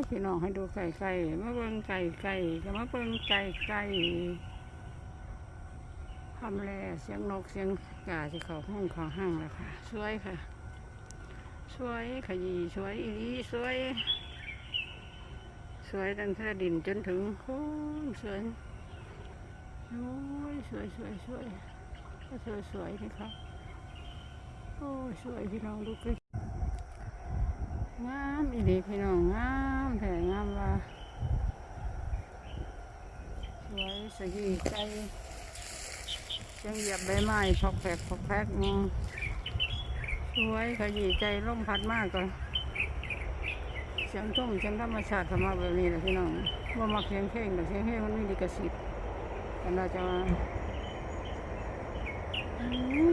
ยพี่น้องให้ดูไก่ไก่มาเบิ่งไก่ไก่จะมาเบิ่งไก่ไก่ทำแลเสียงนกเสียงกาจะเขาห้องเขาห้างแล้วค่ะสวยค่ะสวยขยี้สวยอีหลีสวย สวยตั้งแต่ดินจนถึงโค้งสวยโอ้ยสวยสวยสวยก็สวยสวยนี่ครับโอ้ยสวยพี่น้องดูกัน งามอีหลีพี่น้องงามแถงามว่าสวยสยีใจจังเหยียบใบไม้พอกแผกพอกแผกงงสวยขยีใจร่มพัดมากก่อนเสียงทุ่มเสียงธรรมชาติเข้ามาแบบนี้แหละพี่น้องว่ามักเสียงเพลงแต่เสียงเพลงมันไม่ดีกระสิทธิ์กันเราจะมาอืม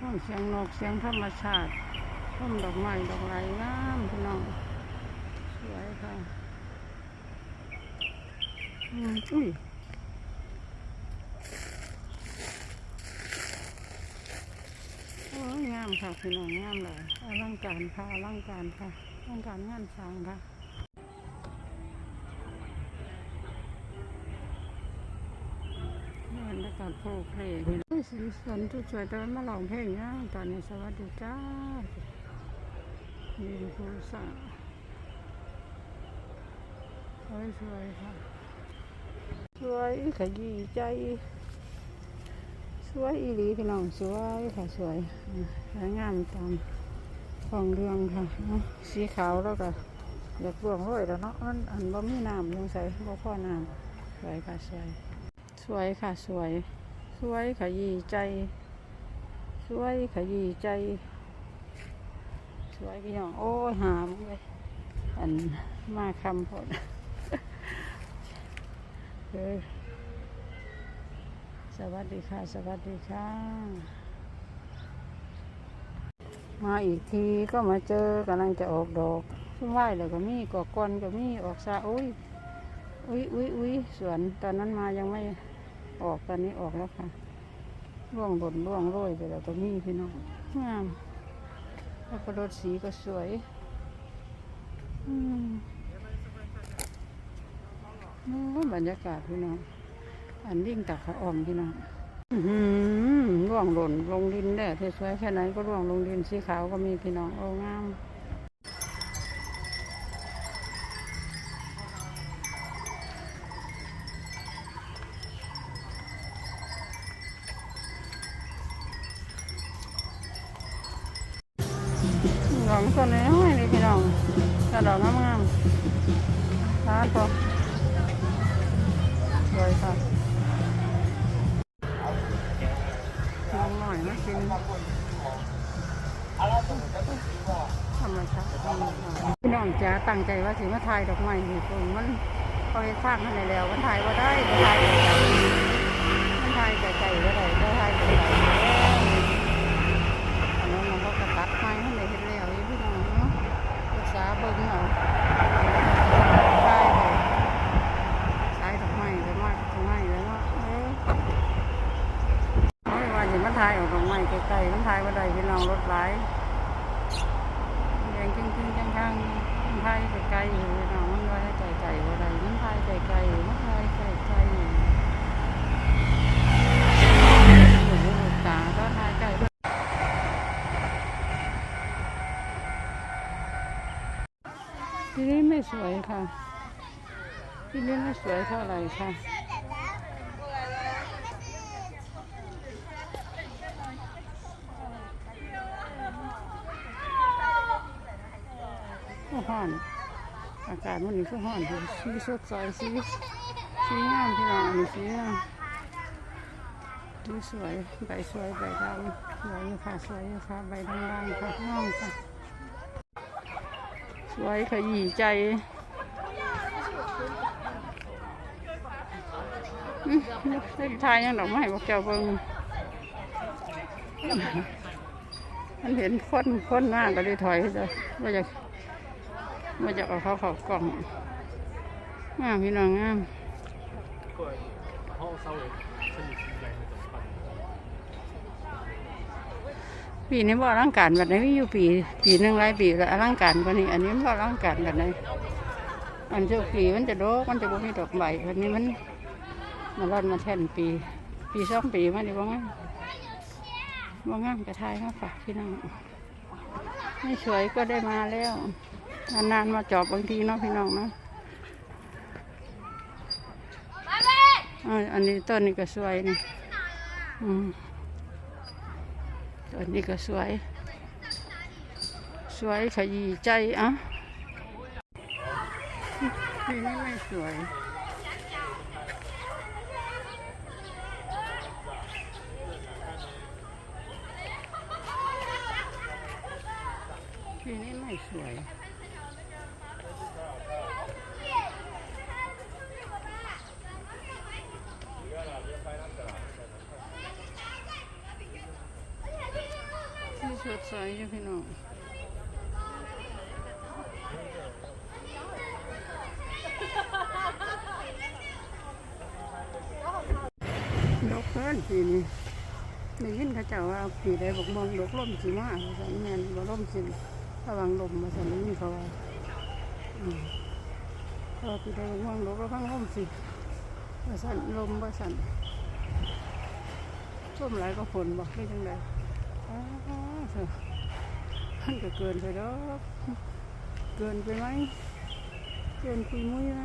ห้องเสียงนกเสียงธรรมชาติ ต้มดอกไม้ดอกไม้งามพี่น้อง สวยค่ะอืมอุ้ยโอ้ยงามค่ะพี่น้องงามเลยอลังการค่ะอลังการค่ะอลังการงานสร้างค่ะบรรยากาศโปรเพลงสีสันทุกสวยแต่ว่ามาลองเพลงนะตอนนี้สวัสดีจ้า มีผู้สาวสวยสวยๆค่ะ สวยขยี้ใจ สวยอีหลีพี่น้องสวยค่ะสวยสวยงามตามของเรืองค่ะ สีขาวแล้วก็อยากรวงร้อยแล้วเนาะมันอันบ่มีน้ำยังใส่บ่พอน้ำสวยค่ะสวย สวยค่ะสวย สวยขยี้ใจ สวยขยี้ใจ สวยพี่น้อง โอ้ยหามเลยอันมาคำพอดเออสวัสดีค่ะ สวัสดีค่ะ มาอีกทีก็มาเจอกำลังจะออกดอกซึ่งไหวเลยก็มีกอกกอนก็มีออกซาอุ้ยอุ้ยอุ้ยอุ้ยสวนตอนนั้นมายังไม่ออกตอนนี้ออกแล้วค่ะร่วงหล่นร่วงโรยไปแล้วก็มีพี่น้องงาม แล้วก็รถสีก็สวย อืมบรรยากาศพี่น้อง อันลิ่งตักขาออมพี่น้องหือร่วงหล่นลงดินได้ที่สวยแค่ไหนก็ร่วงลงดินสีขาวก็มีพี่น้อง โอ้งาม หลงตัวนี้ห้อยนี่พี่น้องกระดอกงามๆทานพอสวยค่ะน้องหน่อยนะกินธรรมชาติพี่น้องจ๋าตั้งใจว่าสิมาถ่ายดอกไม้นี่คงมันเขาให้สร้างให้แล้วมันถ่ายว่าได้มันถ่ายมันถ่ายไกลๆว่าได้ได้ถ่ายไกลๆอันนั้นมันก็กระตัดไม้ให้เลยเห็นแล้วอยู่พี่น้องเนาะศึกษา เบิ่งเอาถ่ายใช้ดอกไม้ดอกไม้ดอกไม้แล้วเนาะเออเอาไว้ว่าสิมันถ่ายออกตรงไม้ไกลๆมันถ่ายว่าใดพี่น้องรถไหลายแดงจริงๆจังๆมันถ่ายไกลๆอยู่พี่น้องมันว่าไกลๆว่าใดมันถ่ายไกลๆมันถ่ายไกลๆอยู่โอ้โหตาก็ถ่ายไกลด้วย ที่นี่ไม่สวยค่ะ ที่นี่ไม่สวยเท่าไหร่ค่ะก็ห้อนอากาศมันนี่ก็ห้อนอยู่สีสดใสสีสีงามพี่น้องอันนี้สีงามสีสวยใบสวยใบดำสวยอยู่ค่ะสวยอยู่ค่ะใบดำๆค่ะงามค่ะ สวยขยี้ใจอืมเล่นทายยังดอกไม้บอกเจ้าเบิ่งมันเห็นคนคนมากก็เลยถอยเลยว่าจะมาจากเอาเขาเขากล่องงามพี่น้องงาม ปีนี้บ่อลังการแบบไหนมีอยู่ปี ปีหนึ่งหลายปีแล้วอลังการกว่านี้ อันนี้บ่อลังการแบบไหนอันเจ้าปีมันจะโดกมันจะบ่มีดอกใบอันนี้มันมาร่อนมาแทนปี ปีสองปีมันดีบ่งามบ่งามกระทายมาฝากพี่น้องไม่สวยก็ได้มาแล้วนานๆมาจอบบางทีเนาะพี่น้องเนาะอ่าอันนี้ต้นนี้ก็สวยนี่อืม ตัวนี้ก็สวย สวยขยี้ใจอะนี่ไม่สวยนี่ไม่สวย สดใสอยู่พี่น้องดอกเพิ่นปีนี้ได้ยินเขาเจ้าว่าปีใดบอกมองดอกล่มสิมาสันแมนบ่ล่มสิระวังลมมาสันได้ยินเขาว่าอืมเพราะว่าปีใดบอกมองดอกระวังลมสิว่าสันลมว่าสันส้มหลายก็ฝนบอกไม่จังไดอ้าวเถอะ มันก็เกินไปแล้ว เกินไปไหม เกินปุยมุ้ยไหม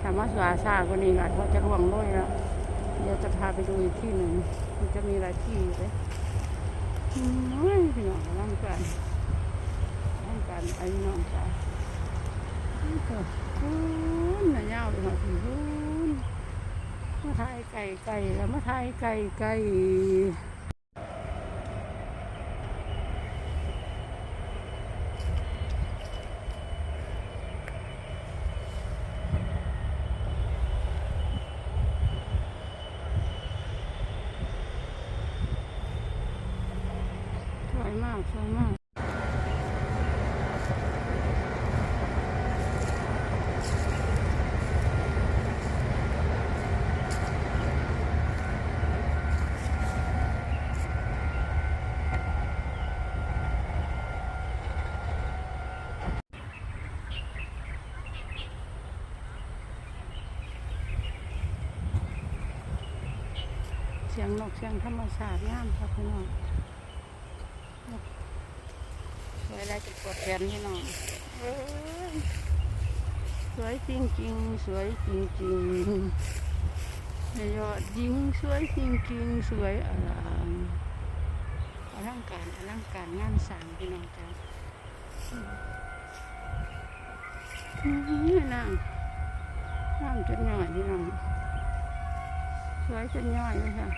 ถามว่าสวาซาก็นี่อาจเขาจะร่วงโรยแล้ว เดี๋ยวจะพาไปดูอีกที่หนึ่ง มันจะมีหลายที่เลยอืมโอ้ยพี่น้องร่างกายร่างกายไอ้น้องจ้านี่ก็คุณน่ะยาวไปหน่อยสิคุณมาทายไก่ไก่แล้วมาทายไก่ไก่ วยมากสวยมากเสียงนกเสียงธรรมชาติงามครับพี่น้อง สวยได้จุดกดแขนพี่น้องเอ้ยสวยจริงๆสวยจริงๆยอดยิงสวยจริงๆสวยอลามอลังการอลังการงานสางพี่น้องจ้าอืมนางงามจนย่อยพี่น้องสวยจนย่อยเลยค่ะ